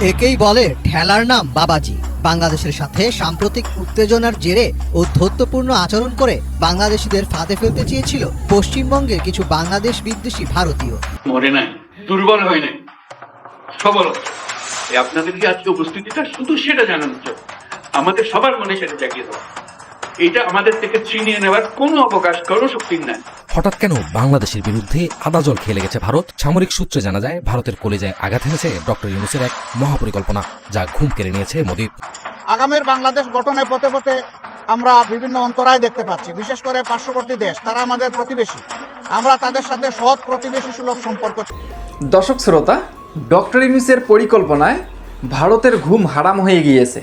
একেই বলে ঠেলার নাম বাবাজি। বাংলাদেশের সাথে সাম্প্রতিক উত্তেজনার জেরে ও ধৈর্যপূর্ণ আচরণ করে বাংলাদেশিদের ফাঁদে ফেলতে চেয়েছিল পশ্চিমবঙ্গের কিছু বাংলাদেশ বিদ্বেষী ভারতীয়। মরে নাই, দুর্বল হয় নাই। সবল। আপনাদেরকে আজকে উপস্থিতিটা? শুধু সেটা জানানো আমাদের সবার মনে সেটা জাগিয়ে দেওয়া এটা আমাদের থেকে ছিনিয়ে নেওয়ার কোনো অবকাশ কোনো শক্তি নাই। হঠাৎ কেন বাংলাদেশের বিরুদ্ধে আদা জল খেয়ে লেগেছে ভারত? সামরিক সূত্রে জানা যায় ভারতের কলেজায় আঘাত এনেছে ডক্টর ইউনুসের এক মহাপরিকল্পনা যা ঘুম কেড়ে নিয়েছে মোদীর আগামীর বাংলাদেশ গঠনের পথে পথে আমরা বিভিন্ন অন্তরায় দেখতে পাচ্ছি। বিশেষ করে পার্শ্ববর্তী দেশ তারা আমাদের প্রতিবেশী। আমরা তাদের সাথে সৎ প্রতিবেশী সুলভ সম্পর্ক দর্শক শ্রোতা ডক্টর ইউনুসের পরিকল্পনায় ভারতের ঘুম হারাম হয়ে গিয়েছে।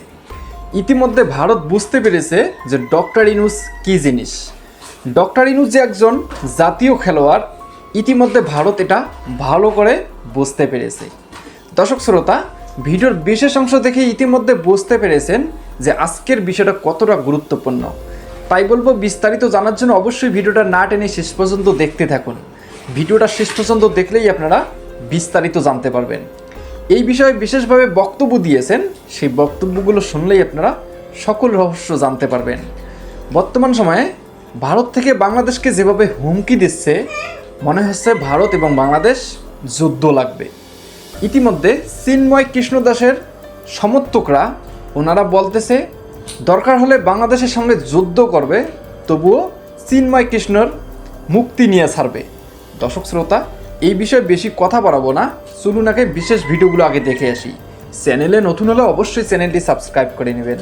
ইতিমধ্যে ভারত বুঝতে পেরেছে যে ডক্টর ইনুস কী জিনিস। ডক্টর ইনুস যে একজন জাতীয় খেলোয়াড়, ইতিমধ্যে ভারত এটা ভালো করে বুঝতে পেরেছে। দর্শক শ্রোতা, ভিডিওর বিশেষ অংশ দেখে ইতিমধ্যে বুঝতে পেরেছেন যে আজকের বিষয়টা কতটা গুরুত্বপূর্ণ। তাই বলব, বিস্তারিত জানার জন্য অবশ্যই ভিডিওটা না টেনে শেষ পর্যন্ত দেখতে থাকুন। ভিডিওটা শেষ পর্যন্ত দেখলেই আপনারা বিস্তারিত জানতে পারবেন। এই বিষয়ে বিশেষভাবে বক্তব্য দিয়েছেন। সেই বক্তব্যগুলো শুনলেই আপনারা সকল রহস্য জানতে পারবেন। বর্তমান সময়ে ভারত থেকে বাংলাদেশকে যেভাবে হুমকি দিচ্ছে, মনে হচ্ছে ভারত এবং বাংলাদেশ যুদ্ধ লাগবে। ইতিমধ্যে চিন্ময় কৃষ্ণদাসের সমর্থকরা ওনারা বলতেছে, দরকার হলে বাংলাদেশের সঙ্গে যুদ্ধ করবে, তবুও চিন্ময় কৃষ্ণর মুক্তি নিয়ে ছাড়বে। দর্শক শ্রোতা এই বিষয়ে বেশি কথা বাড়াবো না। চলুন আগে বিশেষ ভিডিওগুলো আগে দেখে আসি। চ্যানেলে নতুন হলে অবশ্যই চ্যানেলটি সাবস্ক্রাইব করে নেবেন।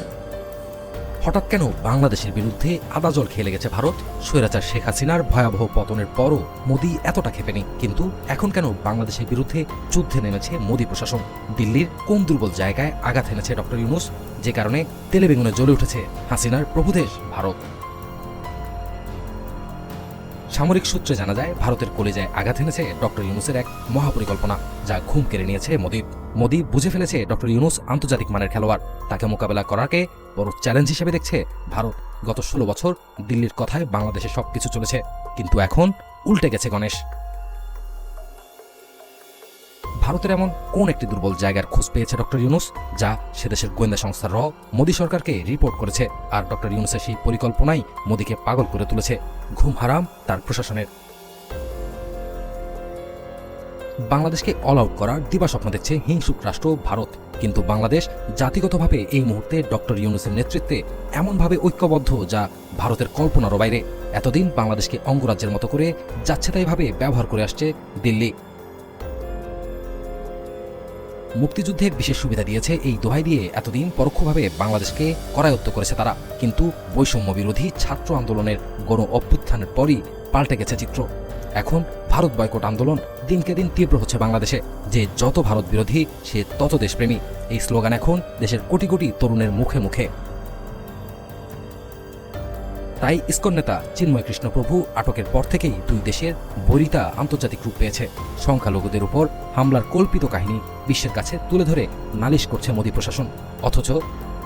হঠাৎ কেন বাংলাদেশের বিরুদ্ধে আদা জল খেয়ে গেছে ভারত? স্বৈরাচার শেখ হাসিনার ভয়াবহ পতনের পরও মোদি এতটা খেপেনি। কিন্তু এখন কেন বাংলাদেশের বিরুদ্ধে যুদ্ধে নেমেছে মোদি প্রশাসন? দিল্লির কোন দুর্বল জায়গায় আঘাত এনেছে ডক্টর ইউনুস? যে কারণে তেলে বেগুনে জ্বলে উঠেছে হাসিনার প্রভুদেশ ভারত। সামরিক সূত্রে জানা যায়, ভারতের কলেজায় আঘাত এনেছে ডক্টর ইউনুসের এক মহাপরিকল্পনা, যা ঘুম কেড়ে নিয়েছে মোদীপ মোদী বুঝে ফেলেছে ডক্টর ইউনুস আন্তর্জাতিক মানের খেলোয়াড়। তাকে মোকাবেলা করাকে বড় চ্যালেঞ্জ হিসেবে দেখছে ভারত। গত ষোলো বছর দিল্লির কথায় বাংলাদেশে সবকিছু চলেছে, কিন্তু এখন উল্টে গেছে গণেশ। ভারতের এমন কোন একটি দুর্বল জায়গার খোঁজ পেয়েছে ডক্টর ইউনুস? যা সে দেশের গোয়েন্দা সংস্থা র, মোদী সরকারকে রিপোর্ট করেছে। আর ডক্টর ইউনুসের সেই পরিকল্পনাই মোদীকে পাগল করে তুলেছে। ঘুম হারাম তার প্রশাসনের। বাংলাদেশকে অল আউট করার দিবাস্বপ্ন দেখছে হিংসুক রাষ্ট্র ভারত। কিন্তু বাংলাদেশ জাতিগতভাবে এই মুহূর্তে ডক্টর ইউনুসের নেতৃত্বে এমনভাবে ঐক্যবদ্ধ যা ভারতের কল্পনারও বাইরে। এতদিন বাংলাদেশকে অঙ্গরাজ্যের মতো করে যাচ্ছেতাইভাবে ব্যবহার করে আসছে দিল্লি। মুক্তিযুদ্ধে বিশেষ সুবিধা দিয়েছে এই দোহাই দিয়ে এতদিন পরোক্ষভাবে বাংলাদেশকে করায়ত্ত করেছে তারা। কিন্তু বৈষম্য বিরোধী ছাত্র আন্দোলনের গণ অভ্যুত্থানের পরই পাল্টে গেছে চিত্র। এখন ভারত বয়কট আন্দোলন দিনকে দিন তীব্র হচ্ছে বাংলাদেশে। যে যত ভারত বিরোধী, সে তত দেশপ্রেমী। এই স্লোগান এখন দেশের কোটি কোটি তরুণের মুখে মুখে। তাই ইস্কন নেতা চিন্ময় কৃষ্ণপ্রভু আটকের পর থেকেই দুই দেশের বরিতা আন্তর্জাতিক রূপ পেয়েছে। সংখ্যালঘুদের উপর হামলার কল্পিত কাহিনী বিশ্বের কাছে তুলে ধরে নালিশ করছে মোদী প্রশাসন। অথচ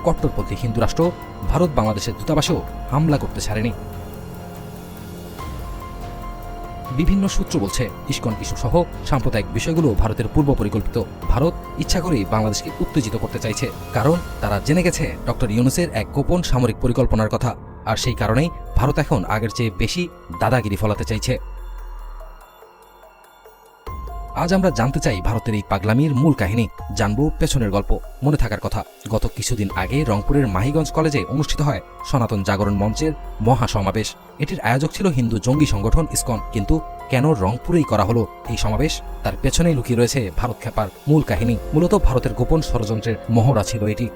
কট্টরপন্থী হিন্দু রাষ্ট্র ভারত বাংলাদেশের দূতাবাসেও হামলা করতে ছাড়েনি। বিভিন্ন সূত্র বলছে, ইস্কন ইস্যু সহ সাম্প্রদায়িক বিষয়গুলো ভারতের পূর্ব পরিকল্পিত। ভারত ইচ্ছা করেই বাংলাদেশকে উত্তেজিত করতে চাইছে, কারণ তারা জেনে গেছে ডক্টর ইউনুসের এক গোপন সামরিক পরিকল্পনার কথা। আর সেই কারণেই ভারত এখন আগের চেয়ে বেশি দাদাগিরি ফলাতে চাইছে। আজ আমরা জানতে চাই ভারতের এই পাগলামির মূল কাহিনী, জানব পেছনের গল্প। মনে থাকার কথা, গত কিছুদিন আগে রংপুরের মাহিগঞ্জ কলেজে অনুষ্ঠিত হয় সনাতন জাগরণ মঞ্চের মহা সমাবেশ এটির আয়োজক ছিল হিন্দু জঙ্গি সংগঠন ইসকন, কিন্তু কেন রংপুরেই করা হলো এই সমাবেশ? তার পেছনেই লুকিয়ে রয়েছে ভারত খেপার মূল কাহিনী। মূলত ভারতের গোপন ষড়যন্ত্রের মহড়া ছিল এটি।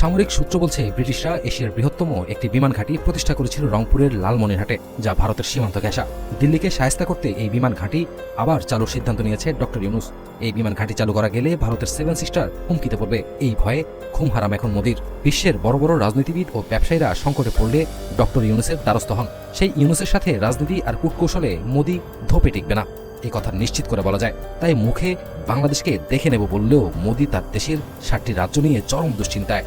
সামরিক সূত্র বলছে, ব্রিটিশরা এশিয়ার বৃহত্তম একটি বিমান ঘাঁটি প্রতিষ্ঠা করেছিল রংপুরের লালমনিরহাটে, যা ভারতের সীমান্ত ঘেঁষা। দিল্লিকে সায়স্তা করতে এই বিমান ঘাঁটি আবার চালুর সিদ্ধান্ত নিয়েছে ডক্টর ইউনুস। এই বিমান ঘাঁটি চালু করা গেলে ভারতের সেভেন সিস্টার হুমকিতে পড়বে। এই ভয়ে ঘুম হারাম এখন মোদির। বিশ্বের বড় বড় রাজনীতিবিদ ও ব্যবসায়ীরা সংকটে পড়লে ডক্টর ইউনুসের দ্বারস্থ হন। সেই ইউনুসের সাথে রাজনীতি আর কূটকৌশলে মোদি ধোপে টিকবে না। এই কথা নিশ্চিত করে বলা যায়। তাই মুখে বাংলাদেশকে দেখে নেব বললেও মোদি তার দেশের সাতটি রাজ্য নিয়ে চরম দুশ্চিন্তায়।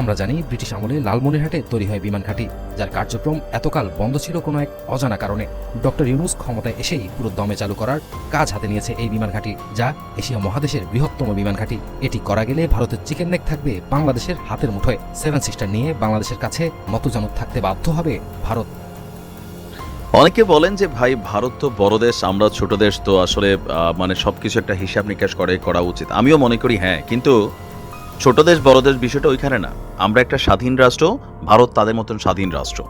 আমরা জানি ব্রিটিশ আমলে লালমনিরহাটে তৈরি হয় বিমান ঘাঁটি, যার কার্যক্রম এতকাল বন্ধ ছিল কোনো এক অজানা কারণে। ডক্টর ইউনুস ক্ষমতায় এসেই পুরো দমে চালু করার কাজ হাতে নিয়েছে এই বিমান ঘাঁটি, যা এশিয়া মহাদেশের বৃহত্তম বিমান ঘাঁটি। এটি করা গেলে ভারতের চিকেন নেক থাকবে বাংলাদেশের হাতের মুঠোয়। সেভেন সিস্টার নিয়ে বাংলাদেশের কাছে নতজানু থাকতে বাধ্য হবে ভারত। অনেকে বলেন যে, ভাই, ভারত তো বড় দেশ, আমরা ছোট দেশ, তো আসলে মানে সবকিছু একটা হিসাব নিকাশ করে করা উচিত। আমিও মনে করি হ্যাঁ কিন্তু ছোট দেশ, বড় দেশ বিষয়টা ওইখানে না। আমরা একটা স্বাধীন রাষ্ট্র, ভারত তাদের মতন স্বাধীন রাষ্ট্র।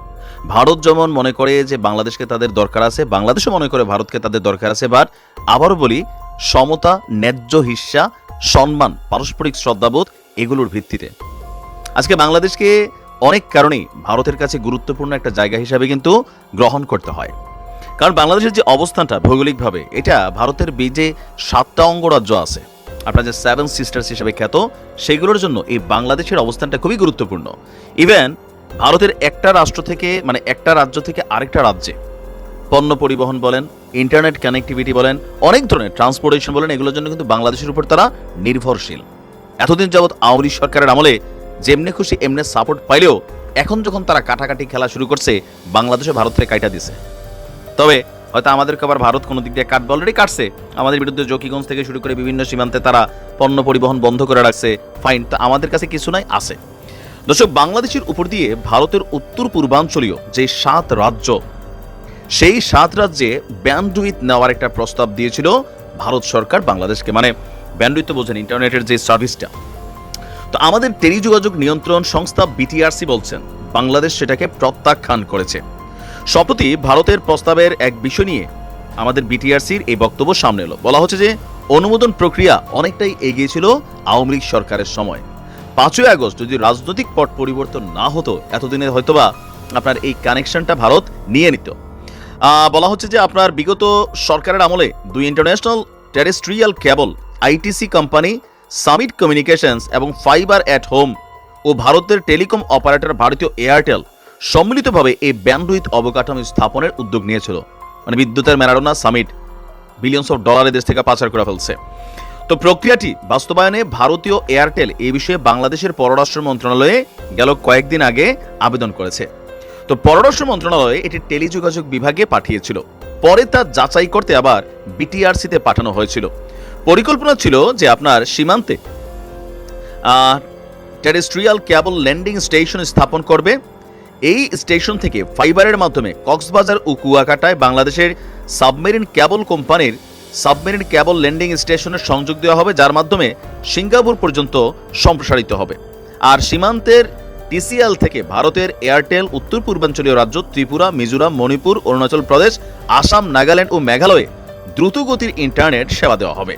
ভারত যেমন মনে করে যে বাংলাদেশকে তাদের দরকার আছে, বাংলাদেশও মনে করে ভারতকে তাদের দরকার আছে বাট আবারও বলি, সমতা, ন্যায্য হিস্সা সম্মান, পারস্পরিক শ্রদ্ধাবোধ এগুলোর ভিত্তিতে। আজকে বাংলাদেশকে অনেক কারণেই ভারতের কাছে গুরুত্বপূর্ণ একটা জায়গা হিসাবে কিন্তু গ্রহণ করতে হয়। কারণ বাংলাদেশের যে অবস্থানটা ভৌগোলিকভাবে, এটা ভারতের বীজে সাতটা অঙ্গরাজ্য আছে আপনার যে সেভেন সিস্টার্স হিসেবে খ্যাত, সেগুলোর জন্য এই বাংলাদেশের অবস্থানটা খুবই গুরুত্বপূর্ণ। ইভেন ভারতের একটা রাষ্ট্র থেকে মানে একটা রাজ্য থেকে আরেকটা রাজ্যে, পণ্য পরিবহন বলেন ইন্টারনেট কানেক্টিভিটি বলেন, অনেক ধরনের ট্রান্সপোর্টেশন বলেন, এগুলোর জন্য কিন্তু বাংলাদেশের উপর তারা নির্ভরশীল। এতদিন যাবৎ আওয়ামী সরকারের আমলে যেমনি খুশি এমনি সাপোর্ট পাইলেও এখন যখন তারা কাটাকাটি খেলা শুরু করছে বাংলাদেশে ভারত থেকে কাইটা দিছে। তবে হয়তো আমাদেরকে আবার ভারত কোনো দিক দিয়ে কাটবে। অলরেডি কাটছে। আমাদের বিরুদ্ধে জকিগঞ্জ থেকে শুরু করে বিভিন্ন সীমান্তে তারা পণ্য পরিবহন বন্ধ করে রাখছে। ফাইন তো আমাদের কাছে কিছু নাই, আছে। দর্শক, বাংলাদেশের উপর দিয়ে ভারতের উত্তর পূর্বাঞ্চলীয় যে সাত রাজ্য, সেই সাত রাজ্যে ব্যান্ডউইথ নেওয়ার একটা প্রস্তাব দিয়েছিল ভারত সরকার বাংলাদেশকে। মানে ব্যান্ডউইথ তো বোঝেন ইন্টারনেটের যে সার্ভিসটা তো আমাদের টেলিযোগাযোগ নিয়ন্ত্রণ সংস্থা বিটিআরসি বলছেন, বাংলাদেশ সেটাকে প্রত্যাখ্যান করেছে। সম্প্রতি ভারতের প্রস্তাবের এক বিষয় নিয়ে আমাদের বিটিআরসির এই বক্তব্য সামনে এলো। বলা হচ্ছে যে, অনুমোদন প্রক্রিয়া অনেকটাই এগিয়ে ছিল আওয়ামী লীগ সরকারের সময়। পাঁচই আগস্ট যদি রাজনৈতিক পট পরিবর্তন না হতো, এতদিনে হয়তোবা আপনার এই কানেকশনটা ভারত নিয়ে নিত। বলা হচ্ছে যে, আপনার বিগত সরকারের আমলে দুই international terrestrial cable, ITC company, Summit communications এবং ফাইবার অ্যাট হোম ও ভারতের টেলিকম অপারেটর ভারতীয় এয়ারটেল সম্মিলিতভাবে এই ব্যান্ডউইথ অবকাঠামো স্থাপনের উদ্যোগ নিয়েছিল। মানে বিদ্যুতের Maradona Summit billions of dollar দেশ থেকে পাচার করে ফেলছে। তো প্রক্রিয়াটি বাস্তবায়নে ভারতীয় এয়ারটেল এই বিষয়ে বাংলাদেশের পররাষ্ট্র মন্ত্রণালয়ে গেল কয়েকদিন আগে আবেদন করেছে। তো পররাষ্ট্র মন্ত্রণালয়ে এটি টেলিযোগাযোগ বিভাগে পাঠিয়েছিল। পরে তা যাচাই করতে আবার বিটিআরসিতে পাঠানো হয়েছিল। পরিকল্পনা ছিল যে আপনার সীমান্তে টেরেস্ট্রিয়াল ক্যাবল ল্যান্ডিং স্টেশন স্থাপন করবে। এই স্টেশন থেকে ফাইবারের মাধ্যমে কক্সবাজার ও কুয়াকাটায় বাংলাদেশের সাবমেরিন ক্যাবল কোম্পানির সাবমেরিন ক্যাবল ল্যান্ডিং স্টেশনের সংযোগ দেওয়া হবে, যার মাধ্যমে সিঙ্গাপুর পর্যন্ত সম্প্রসারিত হবে। আর সীমান্তের টিসিএল থেকে ভারতের এয়ারটেল উত্তর পূর্বাঞ্চলীয় রাজ্য ত্রিপুরা, মিজোরাম, মণিপুর, অরুণাচল প্রদেশ, আসাম, নাগাল্যান্ড ও মেঘালয়ে দ্রুতগতির ইন্টারনেট সেবা দেওয়া হবে।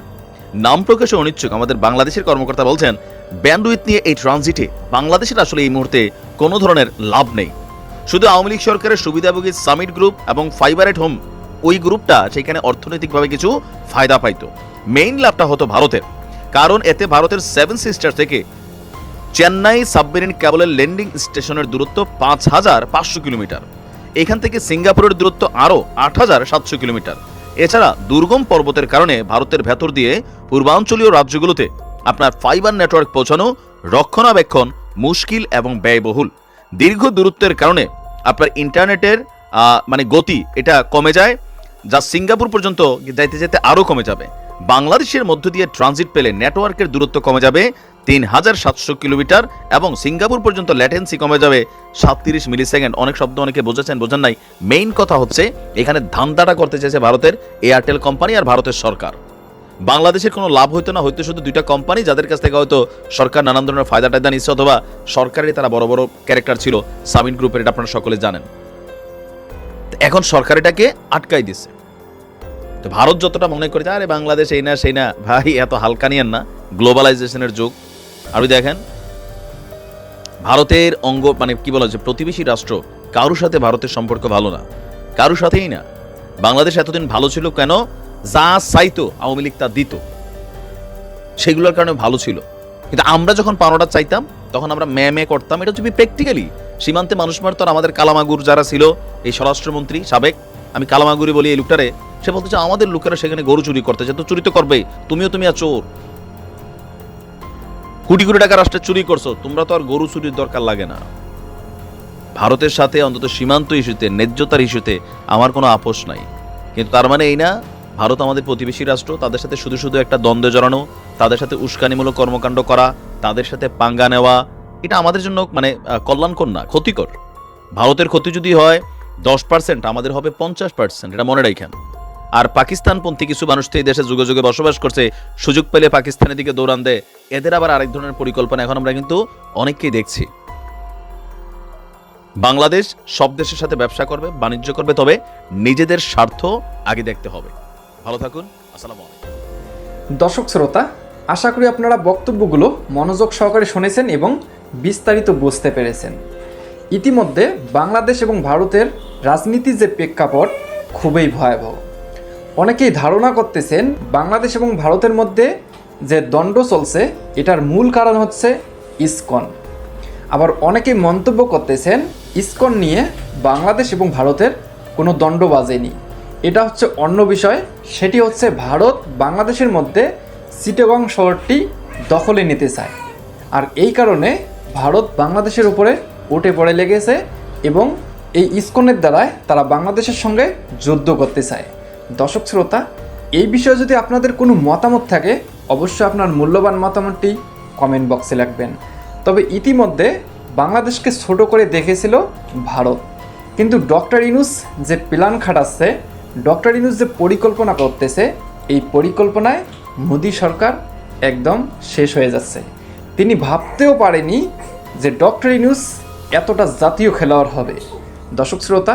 নাম প্রকাশে অনিচ্ছুক। আমাদের বাংলাদেশের কর্মকর্তা বলছেন ব্যান্ডউইথ নিয়ে এই ট্রানজিটে বাংলাদেশের আসলে এই মুহূর্তে কোনো ধরনের লাভ নেই। শুধু আওয়ামী লীগ সরকারের সুবিধাভোগী সামিট গ্রুপ এবং ফাইবার এট হোম ওই গ্রুপটা সেখানে অর্থনৈতিকভাবে কিছু ফায়দা পাইতো। মেইন লাভটা হতো ভারতের। কারণ এতে ভারতের সেভেন সিস্টার থেকে চেন্নাই সাবমেরিন কেবলের ল্যান্ডিং স্টেশনের দূরত্ব পাঁচ হাজার পাঁচশো কিলোমিটার। এখান থেকে সিঙ্গাপুরের দূরত্ব আরও আট হাজার সাতশো কিলোমিটার। এছাড়া দুর্গম পর্বতের কারণে ভারতের ভেতর দিয়ে পূর্বাঞ্চলীয় রাজ্যগুলোতে আপনার ফাইবার নেটওয়ার্ক পৌঁছানো রক্ষণাবেক্ষণ মুশকিল এবং ব্যয়বহুল। দীর্ঘ দূরত্বের কারণে আপনার ইন্টারনেটের মানে গতি এটা কমে যায়, যা সিঙ্গাপুর পর্যন্ত যাইতে যেতে আরও কমে যাবে। বাংলাদেশের মধ্য দিয়ে ট্রানজিট পেলে নেটওয়ার্কের দূরত্ব কমে যাবে তিন হাজার সাতশো কিলোমিটার এবং সিঙ্গাপুর পর্যন্ত ল্যাটেন্সি কমে যাবে। সাতত্রিশ মিলি সেকেন্ড অনেক শব্দ অনেকে বোঝাচ্ছেন বোঝেন নাই। মেইন কথা হচ্ছে, এখানে ধান্দাটা করতে চেয়েছে ভারতের এয়ারটেল কোম্পানি আর ভারতের সরকার। বাংলাদেশের কোনো লাভ হইতো না হয়তো শুধু দুইটা কোম্পানি, যাদের কাছ থেকে হয়তো সরকার নানান ধরনের ফায়দা টায়দা নিচ্ছে অথবা সরকারের তারা বড় বড় ক্যারেক্টার ছিল, সামিন গ্রুপের, এটা আপনারা সকলে জানেন। এখন সরকার এটাকে আটকাই দিচ্ছে। তো ভারত যতটা মনে করে, আরে বাংলাদেশ এই না, সেই না, ভাই, এত হালকা নিয়েন না। গ্লোবালাইজেশনের যুগ। আর দেখেন, ভারতের অঙ্গ মানে কি বলা হচ্ছে, প্রতিবেশী রাষ্ট্র কারোর সাথে ভারতের সম্পর্ক ভালো না। কারোর সাথেই না। বাংলাদেশ এতদিন ভালো ছিল কেন? যা চাইতো আওয়ামী লীগ তা দিত। সেগুলোর কারণে ভালো ছিল। কিন্তু আমরা যখন পানোটা চাইতাম, তখন আমরা ম্যা ম্যা করতাম। এটা হচ্ছে প্র্যাকটিক্যালি সীমান্তে মানুষ মারতো আমাদের কালামাগুর যারা ছিল, এই স্বরাষ্ট্রমন্ত্রী, সাবেক, আমি কালামাগুরি বলি এই লোকটারে, সে বলতে আমাদের লোকেরা সেখানে গরু চুরি করতে চায় তো চুরি তো করবেই। তুমিও তুমি আর চোর। কোটি কোটি টাকা রাষ্ট্রে চুরি করছ, তোমরা তো আর গরু চুরির দরকার লাগে না। ভারতের সাথে অন্তত সীমান্ত ইস্যুতে, ন্যায্যতার ইস্যুতে আমার কোনো আপোষ নাই। কিন্তু তার মানে এই না, ভারত আমাদের প্রতিবেশী রাষ্ট্র, তাদের সাথে শুধু শুধু একটা দ্বন্দ্বে জড়ানো, তাদের সাথে উস্কানিমূলক কর্মকাণ্ড করা, তাদের সাথে পাঙ্গা নেওয়া, এটা আমাদের জন্য মানে কল্যাণকর না, ক্ষতিকর। ভারতের ক্ষতি যদি হয়, দশ পার্সেন্ট আমাদের হবে পঞ্চাশ পার্সেন্ট এটা মনে রাখেন। আর পাকিস্তানপন্থী কিছু মানুষ তো এই দেশে যুগে যুগে বসবাস করছে। সুযোগ পেলে পাকিস্তানের দিকে দৌড়ান দেয় এদের আবার আরেক ধরনের পরিকল্পনা। এখন আমরা কিন্তু অনেককেই দেখছি। বাংলাদেশ সব দেশের সাথে ব্যবসা করবে, বাণিজ্য করবে, তবে নিজেদের স্বার্থ আগে দেখতে হবে। ভালো থাকুন। আসসালামু আলাইকুম। দর্শক শ্রোতা, আশা করি আপনারা বক্তব্যগুলো মনোযোগ সহকারে শুনেছেন এবং বিস্তারিত বুঝতে পেরেছেন। ইতিমধ্যে বাংলাদেশ এবং ভারতের রাজনীতির যে প্রেক্ষাপট, খুবই ভয়াবহ। অনেকেই ধারণা করতেছেন বাংলাদেশ এবং ভারতের মধ্যে যে দণ্ড চলছে, এটার মূল কারণ হচ্ছে ইসকন। আবার অনেকেই মন্তব্য করতেছেন, ইসকন নিয়ে বাংলাদেশ এবং ভারতের কোনো দণ্ড বাজেনি। এটা হচ্ছে অন্য বিষয়, সেটি হচ্ছে ভারত বাংলাদেশের মধ্যে চিটাগং শহরটি দখলে নিতে চায়। আর এই কারণে ভারত বাংলাদেশের উপরে উঠে পড়ে লেগেছে এবং এই ইসকনের দ্বারায় তারা বাংলাদেশের সঙ্গে যুদ্ধ করতে চায়। দর্শক শ্রোতা, এই বিষয়ে যদি আপনাদের কোনো মতামত থাকে, অবশ্যই আপনার মূল্যবান মতামতটি কমেন্ট বক্সে লিখবেন। তবে ইতিমধ্যে বাংলাদেশকে ছোট করে দেখেছিল ভারত। কিন্তু ডক্টর ইনুস যে প্ল্যান খাটাচ্ছে, ডক্টর ইনুস যে পরিকল্পনা করতেছে, এই পরিকল্পনায় মোদী সরকার একদম শেষ হয়ে যাচ্ছে। তিনি ভাবতেও পারেনি যে ডক্টর ইনুস এতটা জাতীয় খেলোয়াড় হবে। দর্শক শ্রোতা